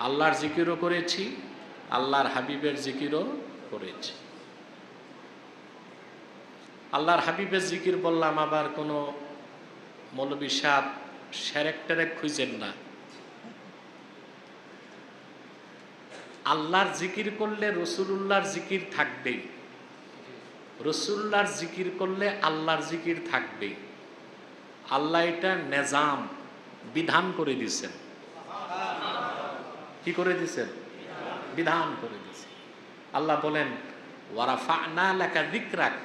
আল্লাহর জিকিরও করেছি, আল্লাহর হাবিবের জিকিরও করেছি। আল্লাহর হাবিবের জিকির বললাম, আবার কোনো মৌলবী সাপ সেরেক টেরেক খুঁজেন না। আল্লাহর জিকির করলে রসুলুল্লাহর জিকির থাকবেই রসুল্লাহর জিকির করলে আল্লাহর জিকির থাকবেই আল্লাহ এটা নেজাম, বিধান করে দিছেন কি করে দিছেন বিধান করে দিছেন আল্লাহ বলেন, ওয়ারাফানা লেখা দিকরাক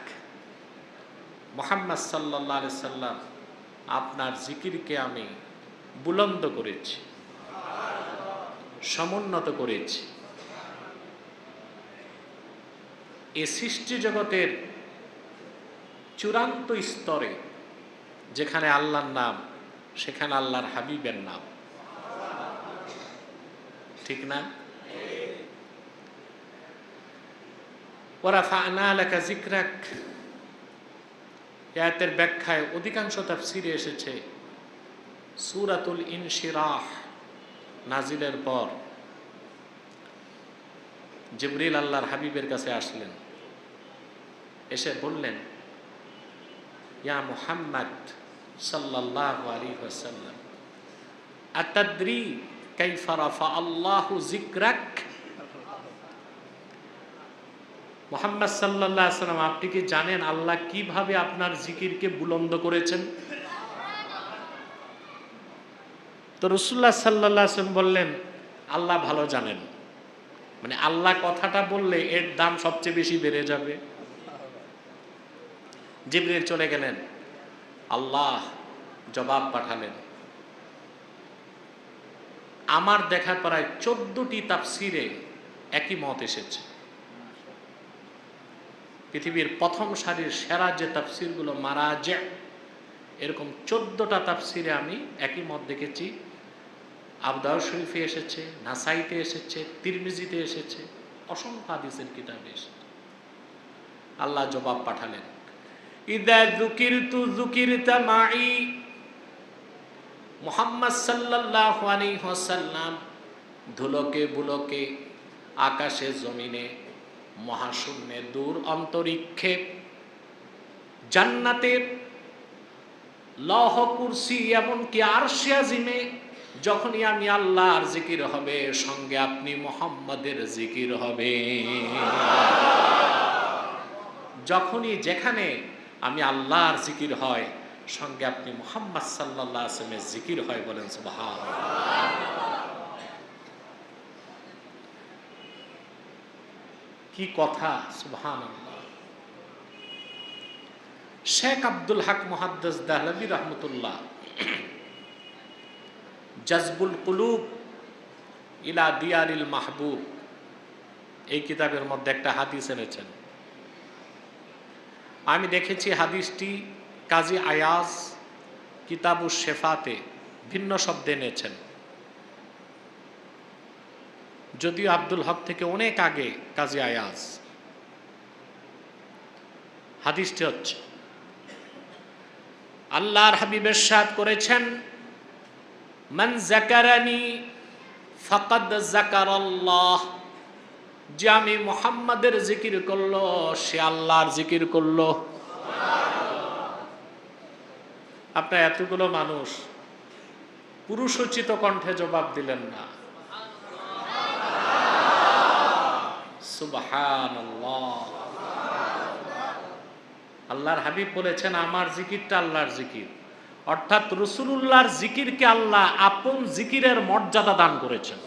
মোহাম্মদ সাল্লাহ সাল্লাম, আপনার জিকিরকে আমি বুলন্দ করেছি, সমুন্নত করেছি। এ সৃষ্টি জগতের চূড়ান্ত স্তরে, যেখানে আল্লাহর নাম, সেখানে আল্লাহর হাবিবের নাম। ঠিক না? ওরা ফানা লেখা জিক্রাক আয়াতের ব্যাখ্যায় অধিকাংশ তাফসিরে এসেছে, সুরাতুল ইনশিরাহ নাজিলের পর। জিবরিল আল্লাহর হাবিবের কাছে আসলেন, এসে বললেন, ইয়া মুহাম্মদ সাল্লাল্লাহু আলাইহি ওয়াসাল্লাম, আতাদ্রি আপনি কি জানেন আল্লাহ কীভাবে আপনার জিকিরকে বুলন্দ করেছেন? তো রসুল্লাহ সাল্লাহ বললেন, আল্লাহ ভালো জানেন। মানে আল্লাহ কথাটা বললে এর দাম সবচেয়ে বেশি বেড়ে যাবে। জিবরিল চলে গেলেন। আল্লাহ জবাব পাঠালেন। আমার দেখা প্রায় চোদ্দটি তাফসিরে একই মত এসেছে। পৃথিবীর প্রথম সারির সেরা যে তাফসিরগুলো মারা যায় এরকম চোদ্দটা তাফসিরে আমি একই মত দেখেছি। আবদাউ শরীফে এসেছে, নাসাইতে এসেছে, তিরমিজিতে এসেছে, অসংখ্য হাদিসের কিতাবে এসেছে। আল্লাহ জবাব পাঠালেন, ইদা জুকির তু জুকির মাই মোহাম্মদ সাল্লাহ আলাইহি ধুলোকে বুলোকে আকাশে, জমিনে, মহাশূন্যে, দূর অন্তরিক্ষে জান্নাতের লহ কুরসি এমনকি আরশে আজিমে যখনই আমি আল্লাহর জিকির হবে, সঙ্গে আপনি মোহাম্মদের জিকির হবে। যখনই যেখানে আমি আল্লাহর জিকির হয় সঙ্গে আপনি মোহাম্মদ সাল্লাহ আসলামের জিকির হয় বলেন সুবহান কি কথা সুবহান শেখ আব্দুল হক মুহাদ্দাস দাহলবি রহমতুল্লাহ জাজবুল কুলুব ইলা দিয়ারিল মাহবুব এই কিতাবের মধ্যে একটা হাদিস এনেছেন। আমি দেখেছি হাদিসটি কাজী আয়াজ কিতাবু শেফাতে ভিন্ন শব্দে এনেছেন। যদিও আব্দুল হক থেকে অনেক আগে কাজী আয়াজ। হাদিসটি হচ্ছে, আল্লাহর হাবিবের সাদ করেছেন, মান জাকারানি ফাকাদ জাকার আল্লাহ যে আমি মোহাম্মদের জিকির করল, সে আল্লাহর জিকির করল। আপনার এতগুলো মানুষ, পুরুষোচিত কণ্ঠে জবাব দিলেন না। আল্লাহর হাবিব বলেছেন, আমার জিকিরটা আল্লাহর জিকির। অর্থাৎ রসুলুল্লাহর জিকিরকে আল্লাহ আপন জিকিরের মর্যাদা দান করেছেন।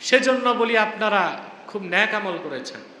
সেজন্য বলি, আপনারা খুব ন্যাক আমল করেছেন।